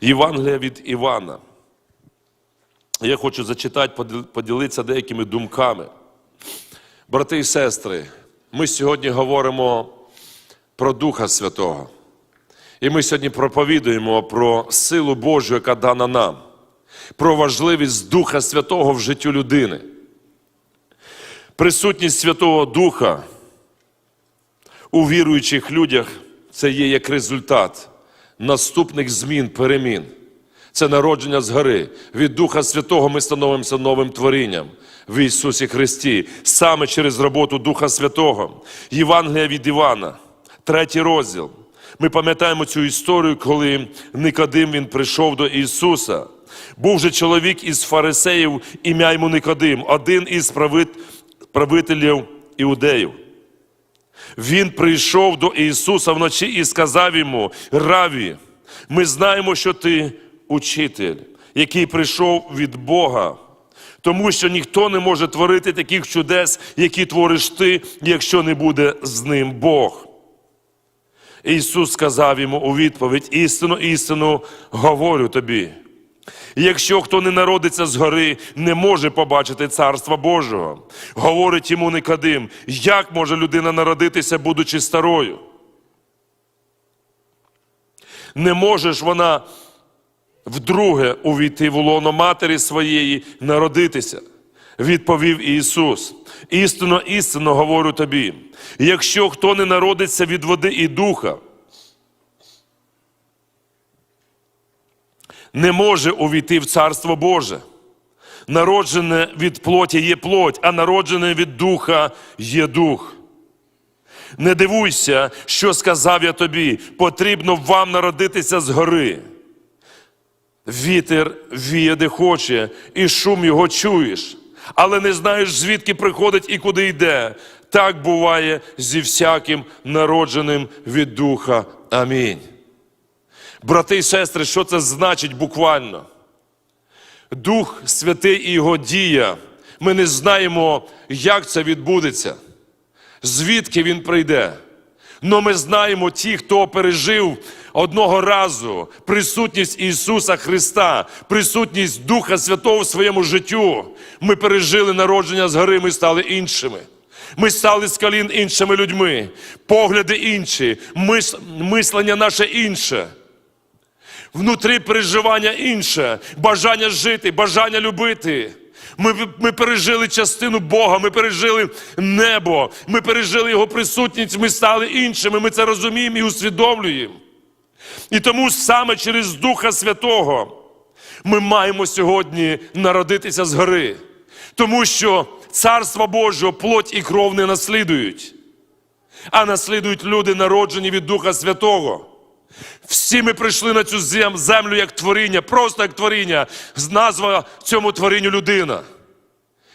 Євангелія від Івана. Я хочу зачитати, поділитися деякими думками. Брати і сестри, ми сьогодні говоримо про Духа Святого. І ми сьогодні проповідуємо про силу Божу, яка дана нам, про важливість Духа Святого в життю людини. Присутність Святого Духа у віруючих людях це є як результат наступних змін, перемін. Це народження згори. Від Духа Святого ми становимося новим творінням в Ісусі Христі, саме через роботу Духа Святого. Євангелія від Івана, третій розділ. Ми пам'ятаємо цю історію, коли Никодим він прийшов до Ісуса. Був же чоловік із фарисеїв, ім'я йому Никодим, один із правит- правителів іудеїв. Він прийшов до Ісуса вночі і сказав йому: Раві, ми знаємо, що ти учитель, який прийшов від Бога, тому що ніхто не може творити таких чудес, які твориш ти, якщо не буде з ним Бог. Ісус сказав йому у відповідь: істину, істину говорю тобі. Якщо хто не народиться згори, не може побачити Царства Божого. Говорить йому Никодим, як може людина народитися, будучи старою? Не може ж вона вдруге увійти в лоно матері своєї, народитися. Відповів Ісус. Істинно, істинно говорю тобі, якщо хто не народиться від води і духа, не може увійти в Царство Боже. Народжене від плоті є плоть, а народжене від духа є дух. Не дивуйся, що сказав я тобі, потрібно вам народитися згори. Вітер віє де хоче, і шум його чуєш, але не знаєш, звідки приходить і куди йде. Так буває зі всяким народженим від духа. Амінь. Брати і сестри, що це значить буквально? Дух Святий і Його дія. Ми не знаємо, як це відбудеться, звідки Він прийде. Но ми знаємо ті, хто пережив одного разу присутність Ісуса Христа, присутність Духа Святого в своєму життю. Ми пережили народження згори, ми стали іншими. Ми стали з колін іншими людьми, погляди інші, мислення наше інше. Внутрі переживання інше, бажання жити, бажання любити. Ми, ми пережили частину Бога, ми пережили небо, ми пережили Його присутність, ми стали іншими, ми це розуміємо і усвідомлюємо. І тому саме через Духа Святого ми маємо сьогодні народитися згори. Тому що Царство Божого плоть і кров не наслідують, а наслідують люди, народжені від Духа Святого. Всі ми прийшли на цю зем- землю як творіння, просто як творіння, з назва цьому творінню людина.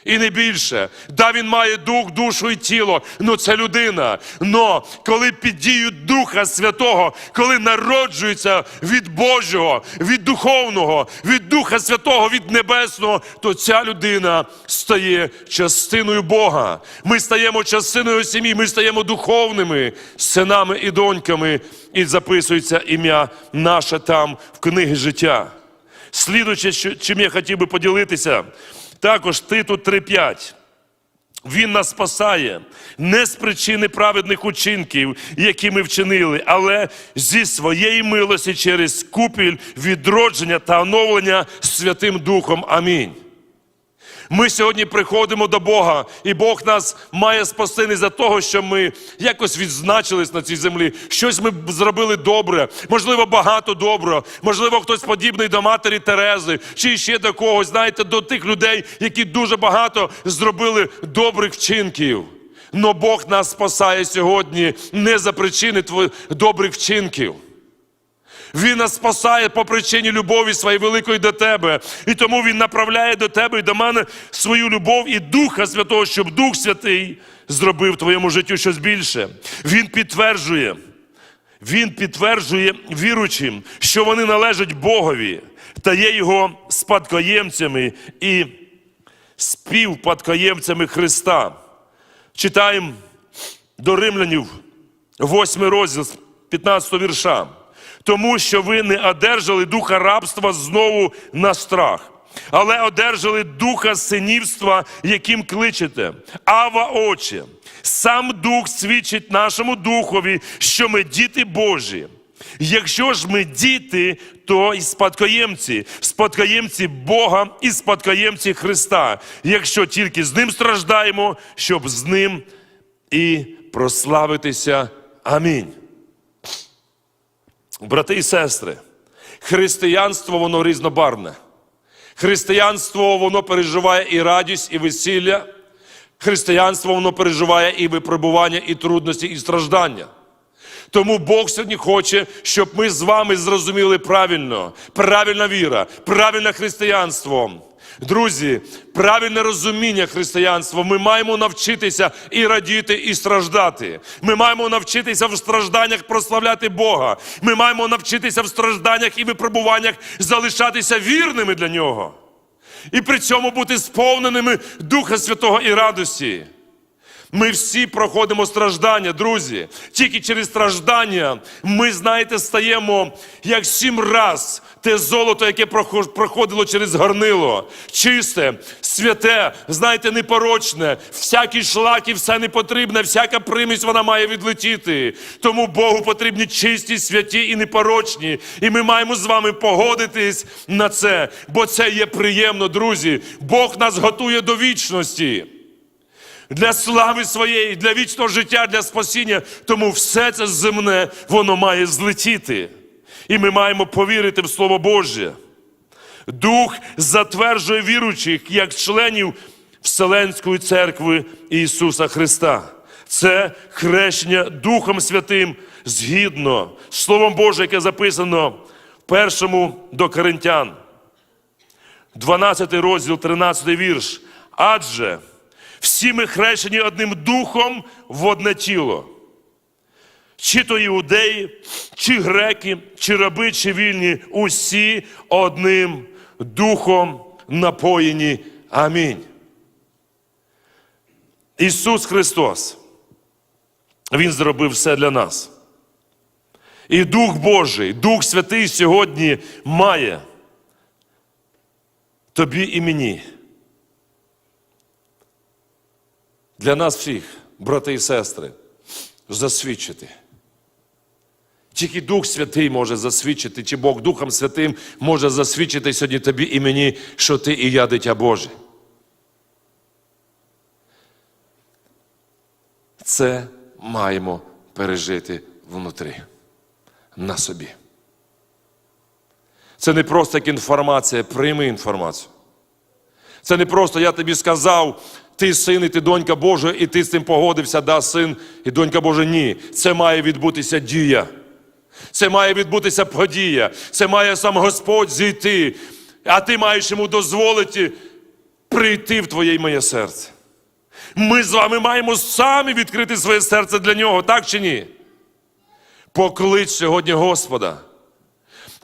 І не більше. Да, він має дух, душу і тіло, ну це людина. Но коли під дією Духа Святого, коли народжується від Божого, від духовного, від Духа Святого, від Небесного, то ця людина стає частиною Бога. Ми стаємо частиною сім'ї, ми стаємо духовними синами і доньками, і записується ім'я наше там в книги життя. Слідуючи, чим я хотів би поділитися, також Титу 3.5. Він нас спасає не з причини праведних учинків, які ми вчинили, але зі своєї милості через купіль відродження та оновлення Святим Духом. Амінь. Ми сьогодні приходимо до Бога, і Бог нас має спасти не за того, що ми якось відзначились на цій землі. Щось ми зробили добре, можливо, багато доброго, можливо, хтось подібний до матері Терези, чи ще до когось, знаєте, до тих людей, які дуже багато зробили добрих вчинків. Но Бог нас спасає сьогодні не за причини добрих вчинків. Він нас спасає по причині любові своєї великої до тебе. І тому Він направляє до тебе і до мене свою любов і Духа Святого, щоб Дух Святий зробив твоєму життю щось більше. Він підтверджує, він підтверджує віручим, що вони належать Богові та є його спадкоємцями і співпадкоємцями Христа. Читаємо до римлянів, 8 розділ 15 вірша. Тому що ви не одержали духа рабства знову на страх, але одержали духа синівства, яким кличете. Ава Отче, сам Дух свідчить нашому духові, що ми діти Божі. Якщо ж ми діти, то і спадкоємці, спадкоємці Бога і спадкоємці Христа, якщо тільки з ним страждаємо, щоб з ним і прославитися. Амінь. Брати і сестри, християнство воно різнобарвне. Християнство воно переживає і радість, і весілля. Християнство воно переживає і випробування, і трудності, і страждання. Тому Бог сьогодні хоче, щоб ми з вами зрозуміли правильно, правильна віра, правильне християнство. Друзі, правильне розуміння християнства. Ми маємо навчитися і радіти, і страждати. Ми маємо навчитися в стражданнях прославляти Бога. Ми маємо навчитися в стражданнях і випробуваннях залишатися вірними для нього. І при цьому бути сповненими Духа Святого і радості. Ми всі проходимо страждання, друзі. Тільки через страждання ми, знаєте, стаємо як сім раз те золото, яке прохо- проходило через горнило. Чисте, святе, знаєте, непорочне, всякі шлаки, все непотрібне, всяка примість вона має відлетіти. Тому Богу потрібні чисті, святі і непорочні. І ми маємо з вами погодитись на це, бо це є приємно, друзі. Бог нас готує до вічності для слави своєї, для вічного життя, для спасіння. Тому все це земне, воно має злетіти. І ми маємо повірити в Слово Боже. Дух затверджує віруючих як членів Вселенської церкви Ісуса Христа. Це хрещення Духом Святим згідно з Словом Божим, яке записано в першому до Коринтян. 12 розділ, 13 вірш. Адже всі ми хрещені одним духом в одне тіло. Чи то іудеї, чи греки, чи раби, чи вільні, усі одним духом напоєні. Амінь. Ісус Христос, Він зробив все для нас. І Дух Божий, Дух Святий сьогодні має тобі і мені. Для нас всіх, брати і сестри, засвідчити. Тільки Дух Святий може засвідчити, чи Бог Духом Святим може засвідчити сьогодні тобі і мені, що ти і я дитя Боже. Це маємо пережити внутрі, на собі. Це не просто як інформація, прийми інформацію. Це не просто я тобі сказав, ти син і ти донька Божа, і ти з цим погодився, да, син і донька Божа. Ні. Це має відбутися дія. Це має відбутися подія. Це має сам Господь зійти. А ти маєш йому дозволити прийти в твоє і моє серце. Ми з вами маємо самі відкрити своє серце для нього, так чи ні? Поклич сьогодні Господа.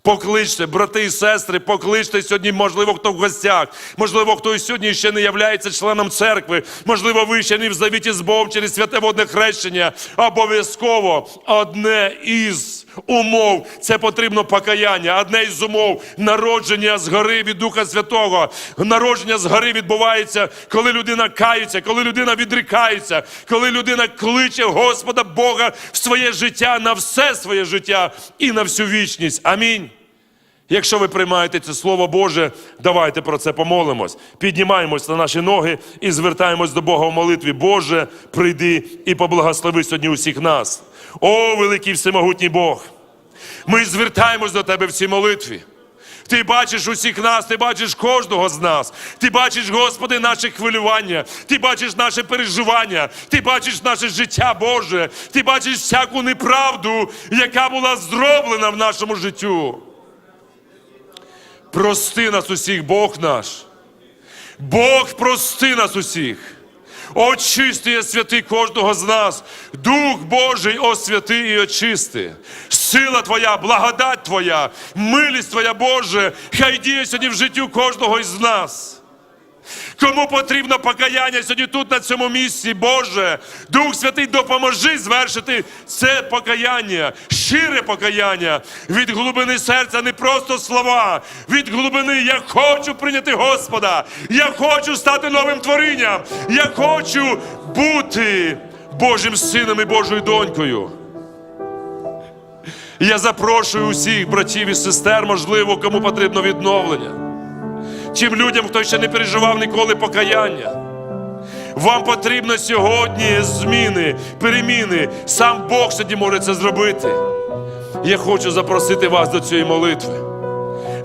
Покличте, брати і сестри, покличте сьогодні, можливо, хто в гостях, можливо, хто сьогодні ще не являється членом церкви, можливо, ви ще не в завіті з Богом через святе водне хрещення. Обов'язково одне із умов це потрібно покаяння. Одне із умов народження згори від Духа Святого. Народження згори відбувається, коли людина кається, коли людина відрікається, коли людина кличе Господа Бога в своє життя на все своє життя і на всю вічність. Амінь. Якщо ви приймаєте це Слово Боже, давайте про це помолимось. Піднімаємось на наші ноги і звертаємось до Бога в молитві. Боже, прийди і поблагослови сьогодні усіх нас. О, великий всемогутній Бог! Ми звертаємось до Тебе в цій молитві. Ти бачиш усіх нас, ти бачиш кожного з нас. Ти бачиш, Господи, наше хвилювання, ти бачиш наше переживання, ти бачиш наше життя Боже, ти бачиш всяку неправду, яка була зроблена в нашому життю. Прости нас усіх, Бог наш. Бог прости нас усіх. Очисти і святи кожного з нас. Дух Божий освяти і очисти. Сила Твоя, благодать Твоя, милість Твоя, Боже, хай діє сьогодні в життю кожного із нас. Кому потрібно покаяння сьогодні тут, на цьому місці, Боже, Дух Святий, допоможи звершити це покаяння, щире покаяння. Від глибини серця, не просто слова, від глибини. Я хочу прийняти Господа, я хочу стати новим творінням, я хочу бути Божим сином і Божою донькою. Я запрошую усіх братів і сестер, можливо, кому потрібно відновлення. Тим людям, хто ще не переживав ніколи покаяння. Вам потрібно сьогодні зміни, переміни. Сам Бог сьогодні може це зробити. Я хочу запросити вас до цієї молитви.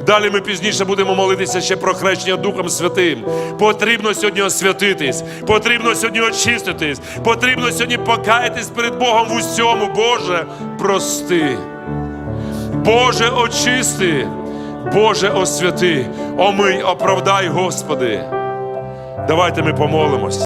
Далі ми пізніше будемо молитися ще про хрещення Духом Святим. Потрібно сьогодні освятитись, потрібно сьогодні очиститись, потрібно сьогодні покаятись перед Богом в усьому. Боже, прости. Боже, очисти, Боже, освяти, омий, оправдай, Господи. Давайте ми помолимось.